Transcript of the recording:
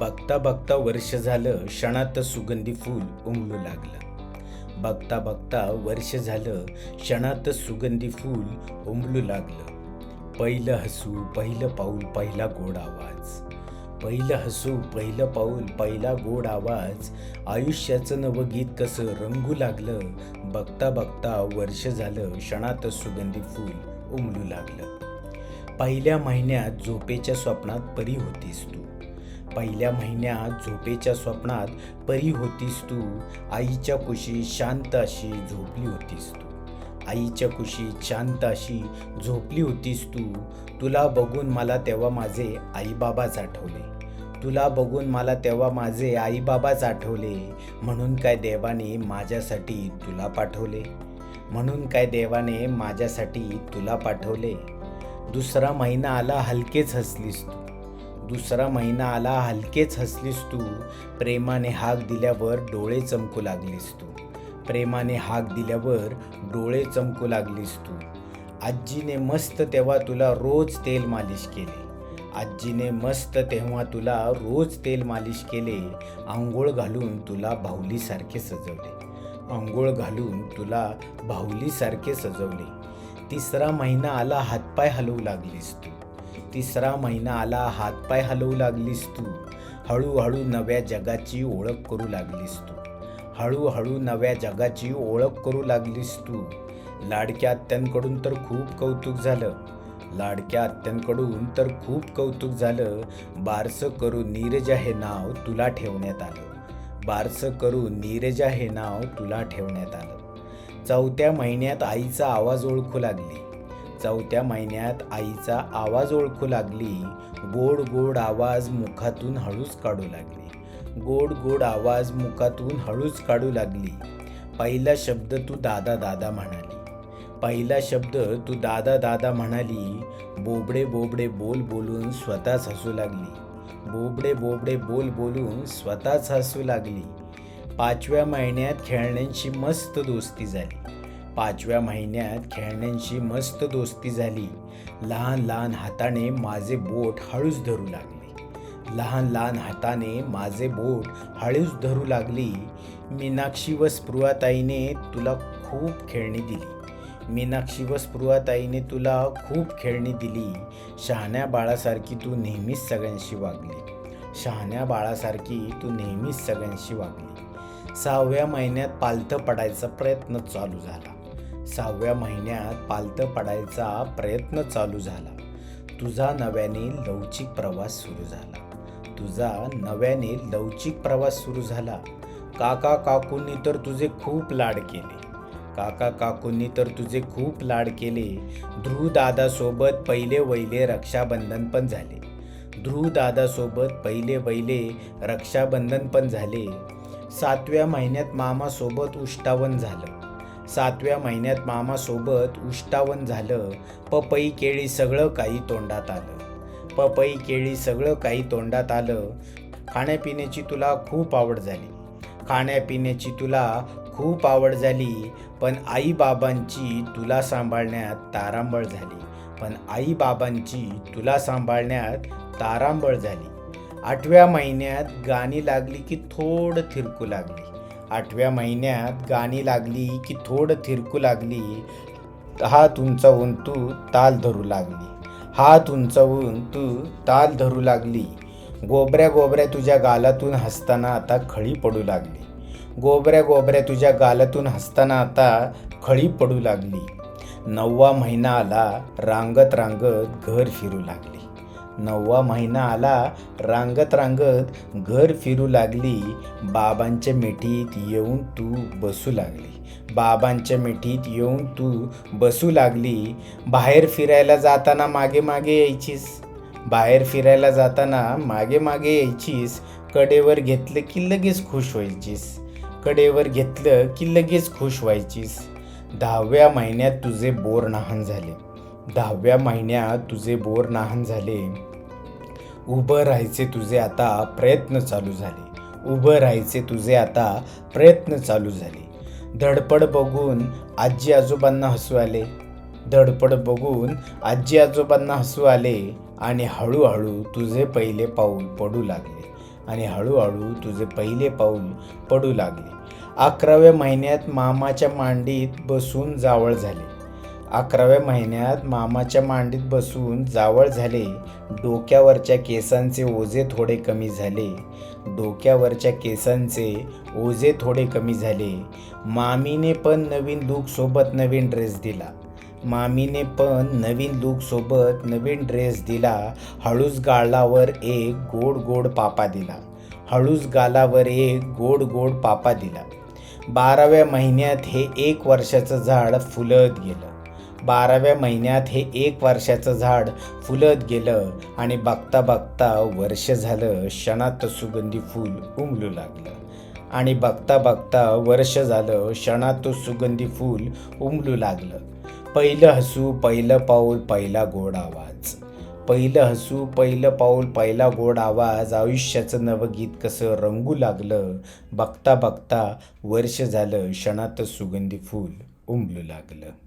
बघता बघता वर्ष झालं क्षणात सुगंधी फूल उमलू लागलं. बघता बघता वर्ष झालं क्षणात सुगंधी फूल उमलू लागलं. पहिलं हसू पहिलं पाऊल पहिला गोड आवाज. पहिलं हसू पहिलं पाऊल पहिला गोड आवाज. आयुष्याचं नवं गीत कसं रंगू लागलं. बघता बघता वर्ष झालं क्षणात सुगंधी फूल उमलू लागलं. पहिल्या महिन्यात झोपेच्या स्वप्नात परी होतीस तू. पहिल्या महिन्यात झोपेच्या स्वप्नात परी होतीस तू. आईच्या कुशीत शांत अशी झोपली होतीस तू. आईच्या कुशीत शांत अशी झोपली होतीस तू. तुला बघून मला तेव्हा माझे आईबाबाच आठवले. तुला बघून मला तेव्हा माझे आईबाबाच आठवले. म्हणून काय देवाने माझ्यासाठी तुला पाठवले? म्हणून काय देवाने माझ्यासाठी तुला पाठवले? दुसरा महिना आला हलकेच हसलीस तू. दुसरा महिना आला हलकेच हसलीस तू. प्रेमाने हाक दिल्यावर डोळे चमकू लागलीस तू. प्रेमाने हाक दिल्यावर डोळे चमकू लागलीस तू. आजीने मस्त तेव्हा तुला रोज तेल मालिश केले. आजीने मस्त तेव्हा तुला रोज तेल मालिश केले. आंघोळ घालून तुला बाहुलीसारखे सजवले. आंघोळ घालून तुला बाहुलीसारखे सजवले. तिसरा महिना आला हातपाय हलवू लागलीस तू. तिसरा महिना आला हातपाय हलवू लागलीस तू. हळूहळू नव्या जगाची ओळख करू लागलीस तू. हळूहळू नव्या जगाची ओळख करू लागलीस तू. लाडक्या आत्यांकडून तर खूप कौतुक झालं. लाडक्या आत्यांकडून तर खूप कौतुक झालं. बारसं करू नीरजा हे नाव तुला ठेवण्यात आलं. बारसं करू नीरजा हे नाव तुला ठेवण्यात आलं. चौथ्या महिन्यात आईचा आवाज ओळखू लागली. चौथ्या महिन्यात आईचा आवाज ओळखू लागली. गोड गोड आवाज मुखातून हळूच काढू लागली. गोड गोड आवाज मुखातून हळूच काढू लागली. पहिला शब्द तू दादा दादा म्हणाली. पहिला शब्द तू दादा दादा म्हणाली. बोबडे बोबडे बोल बोलून स्वतःच हसू लागली. बोबडे बोबडे बोल बोलून स्वतःच हसू लागली. पाचव्या महिन्यात खेळण्यांची मस्त दोस्ती झाली. पाचव्या महिन्यात खेळण्यांशी मस्त दोस्ती झाली. लहान लहान हाताने माझे बोट हळूच धरू लागले. लहान लहान हाताने माझे बोट हळूच धरू लागली. मीनाक्षी व स्पृहाताईने तुला खूप खेळणी दिली. मीनाक्षी व स्पृहाताईने तुला खूप खेळणी दिली. शहाण्या बाळासारखी तू नेहमीच सगळ्यांशी वागली. शहाण्या बाळासारखी तू नेहमीच सगळ्यांशी वागली. सहाव्या महिन्यात पालथं पडायचा प्रयत्न चालू झाला. सहाव्या महिन्यात पालथं पडायचा प्रयत्न चालू झाला. तुझा नव्याने लवचिक प्रवास सुरू झाला. तुझा नव्याने लवचिक प्रवास सुरू झाला. काका काकूंनी तर तुझे खूप लाड केले. काका काकूंनी तर तुझे खूप लाड केले. ध्रुव दादासोबत पहिले वहिले रक्षाबंधन पण झाले. ध्रुव दादासोबत पहिले वहिले रक्षाबंधन पण झाले. सातव्या महिन्यात मामासोबत उष्टावण झालं. सातव्या महिन्यात मामासोबत उष्टावण झालं. पपई केळी सगळं काही तोंडात आलं. पपई केळी सगळं काही तोंडात आलं. खाण्यापिण्याची तुला खूप आवड झाली. खाण्यापिण्याची तुला खूप आवड झाली. पण आईबाबांची तुला सांभाळण्यात तारांबळ झाली. पण आईबाबांची तुला सांभाळण्यात तारांबळ झाली. आठव्या महिन्यात गाणी लागली की थोडं थिरकू लागली. आठव्या महिन्यात गाणी लागली की थोडं थिरकू लागली हात उंचावून तू ताल धरू लागली. हात उंचावून तू ताल धरू लागली. गोबऱ्या गोबऱ्या तुझ्या गालातून हसताना आता खळी पडू लागली. गोबऱ्या गोबऱ्या तुझ्या गालातून हसताना आता खळी पडू लागली. नववा महिना आला रांगत रांगत घर फिरू लागली. नववा महिना आला रांगत रांगत घर फिरू लागली. बाबांच्या मिठीत येऊन तू बसू लागली. बाबांच्या मिठीत येऊन तू बसू लागली. बाहेर फिरायला जाताना मागे मागे यायचीस. बाहेर फिरायला जाताना मागे मागे यायचीस. कडेवर घेतलं की लगेच खुश व्हायचीस. कडेवर घेतलं की लगेच खुश व्हायचीस. दहाव्या महिन्यात तुझे बोर नाहन झाले. दहाव्या महिन्यात तुझे बोर नाहन झाले. उभं राहायचे तुझे आता प्रयत्न चालू झाले. उभं राहायचे तुझे आता प्रयत्न चालू झाले. धडपड बघून आजी आजोबांना हसू आले. धडपड बघून आजी आजोबांना हसू आले आणि हळूहळू तुझे पहिले पाऊल पडू लागले. आणि हळूहळू तुझे पहिले पाऊल पडू लागले. अकराव्या महिन्यात मामाच्या मांडीत बसून जावळ झाले. अकराव्या महिन्यात मामाच्या मांडीत बसून जावळ झाले. डोक्यावरच्या केसांचे ओझे थोडे कमी झाले. डोक्यावरच्या केसांचे ओझे थोडे कमी झाले. मामीने पण नवीन दुखसोबत नवीन ड्रेस दिला. मामीने पण नवीन लूकसोबत नवीन ड्रेस दिला. हळूच गालावर एक गोड गोड पापा दिला. हळूच गालावर एक गोड गोड पापा दिला. बाराव्या महिन्यात हे एक वर्षाचं झाड फुलत गेलं. बाराव्या महिन्यात हे एक वर्षाचं झाड फुलत गेलं आणि बघता बघता वर्ष झालं क्षणात सुगंधी फूल उमलू लागलं. आणि बघता बघता वर्ष झालं क्षणात सुगंधी फूल उमलू लागलं. पहिलं हसू पहिलं पाऊल पहिला गोड आवाज. पहिलं हसू पहिलं पाऊल पहिला गोड आवाज. आयुष्याचं नवगीत कसं रंगू लागलं. बघता बघता वर्ष झालं क्षणात सुगंधी फूल उमलू लागलं.